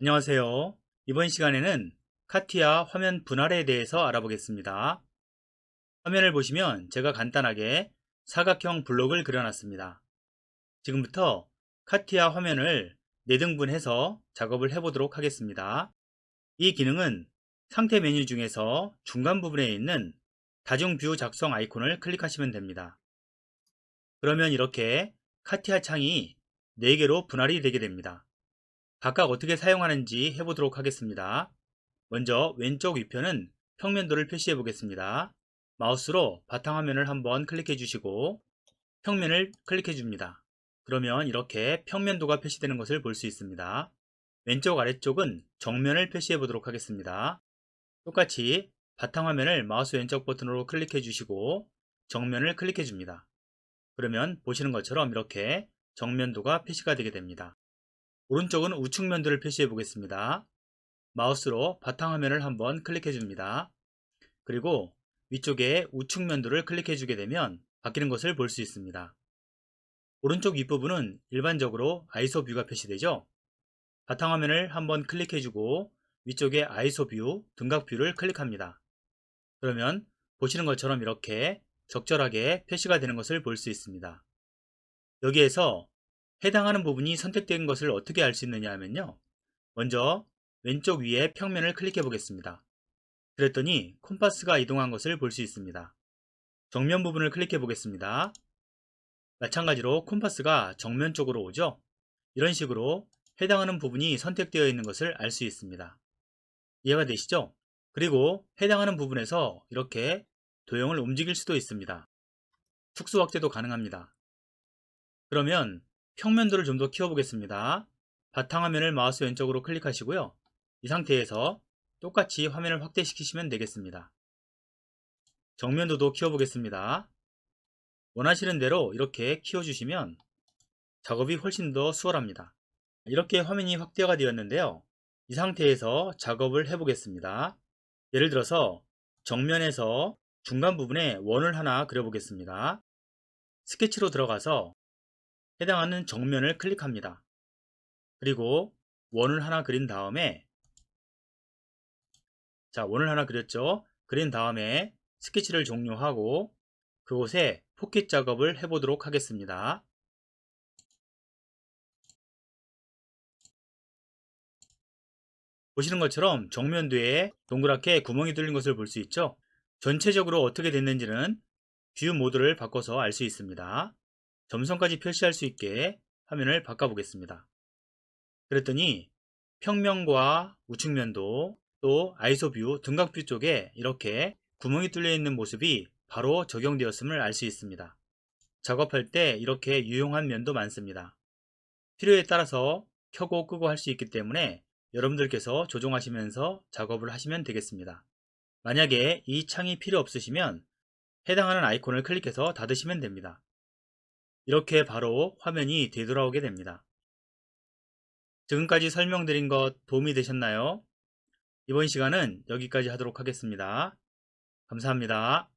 안녕하세요. 이번 시간에는 카티아 화면 분할에 대해서 알아보겠습니다. 화면을 보시면 제가 간단하게 사각형 블록을 그려놨습니다. 지금부터 카티아 화면을 4등분해서 작업을 해보도록 하겠습니다. 이 기능은 상태 메뉴 중에서 중간 부분에 있는 다중 뷰 작성 아이콘을 클릭하시면 됩니다. 그러면 이렇게 카티아 창이 4개로 분할이 되게 됩니다. 각각 어떻게 사용하는지 해보도록 하겠습니다. 먼저 왼쪽 위편은 평면도를 표시해 보겠습니다. 마우스로 바탕화면을 한번 클릭해 주시고 평면을 클릭해 줍니다. 그러면 이렇게 평면도가 표시되는 것을 볼 수 있습니다. 왼쪽 아래쪽은 정면을 표시해 보도록 하겠습니다. 똑같이 바탕화면을 마우스 왼쪽 버튼으로 클릭해 주시고 정면을 클릭해 줍니다. 그러면 보시는 것처럼 이렇게 정면도가 표시가 되게 됩니다. 오른쪽은 우측 면도를 표시해 보겠습니다. 마우스로 바탕화면을 한번 클릭해 줍니다. 그리고 위쪽에 우측 면도를 클릭해 주게 되면 바뀌는 것을 볼 수 있습니다. 오른쪽 윗부분은 일반적으로 아이소 뷰가 표시되죠. 바탕화면을 한번 클릭해 주고 위쪽에 아이소 뷰, 등각 뷰를 클릭합니다. 그러면 보시는 것처럼 이렇게 적절하게 표시가 되는 것을 볼 수 있습니다. 여기에서 해당하는 부분이 선택된 것을 어떻게 알 수 있느냐 하면요. 먼저 왼쪽 위에 평면을 클릭해 보겠습니다. 그랬더니 콤파스가 이동한 것을 볼 수 있습니다. 정면 부분을 클릭해 보겠습니다. 마찬가지로 콤파스가 정면 쪽으로 오죠. 이런 식으로 해당하는 부분이 선택되어 있는 것을 알 수 있습니다. 이해가 되시죠? 그리고 해당하는 부분에서 이렇게 도형을 움직일 수도 있습니다. 축소 확대도 가능합니다. 그러면 평면도를 좀 더 키워보겠습니다. 바탕화면을 마우스 왼쪽으로 클릭하시고요. 이 상태에서 똑같이 화면을 확대시키시면 되겠습니다. 정면도도 키워보겠습니다. 원하시는 대로 이렇게 키워주시면 작업이 훨씬 더 수월합니다. 이렇게 화면이 확대가 되었는데요. 이 상태에서 작업을 해보겠습니다. 예를 들어서 정면에서 중간 부분에 원을 하나 그려보겠습니다. 스케치로 들어가서 해당하는 정면을 클릭합니다. 그리고 원을 하나 그린 다음에 자 원을 하나 그렸죠. 그린 다음에 스케치를 종료하고 그곳에 포켓 작업을 해보도록 하겠습니다. 보시는 것처럼 정면 뒤에 동그랗게 구멍이 뚫린 것을 볼 수 있죠. 전체적으로 어떻게 됐는지는 뷰 모드를 바꿔서 알 수 있습니다. 점선까지 표시할 수 있게 화면을 바꿔보겠습니다. 그랬더니 평면과 우측면도 또 아이소뷰, 등각뷰 쪽에 이렇게 구멍이 뚫려 있는 모습이 바로 적용되었음을 알 수 있습니다. 작업할 때 이렇게 유용한 면도 많습니다. 필요에 따라서 켜고 끄고 할 수 있기 때문에 여러분들께서 조종하시면서 작업을 하시면 되겠습니다. 만약에 이 창이 필요 없으시면 해당하는 아이콘을 클릭해서 닫으시면 됩니다. 이렇게 바로 화면이 되돌아오게 됩니다. 지금까지 설명드린 것 도움이 되셨나요? 이번 시간은 여기까지 하도록 하겠습니다. 감사합니다.